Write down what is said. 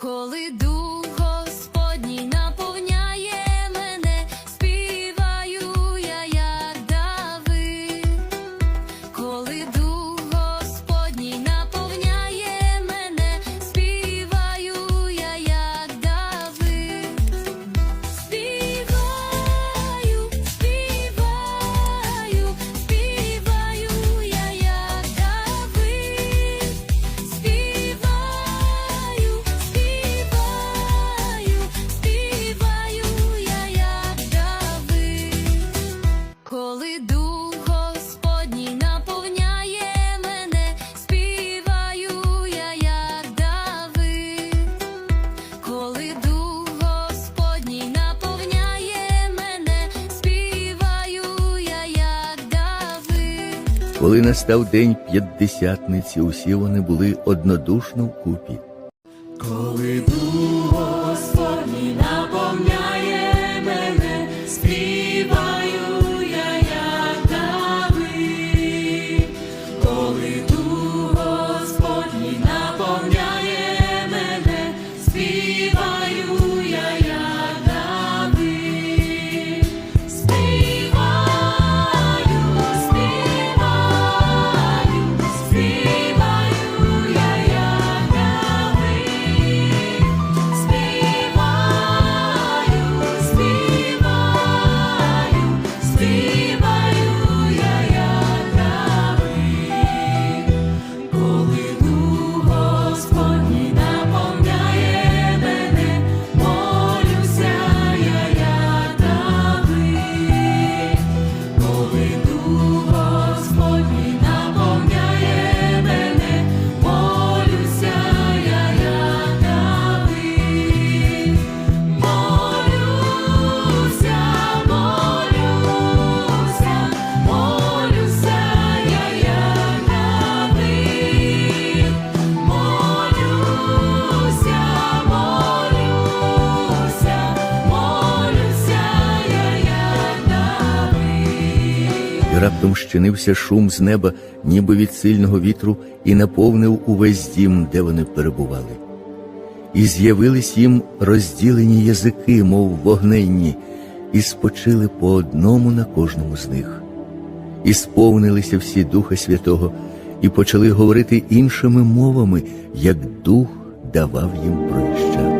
Коли дух Коли настав день п'ятдесятниці, усі вони були однодушно вкупі. Коли І раптом щинився шум з неба, ніби від сильного вітру, і наповнив увесь дім, де вони перебували. І з'явились їм розділені язики, мов вогненні, і спочили по одному на кожному з них. І сповнилися всі Духа Святого, і почали говорити іншими мовами, як Дух давав їм провіщати.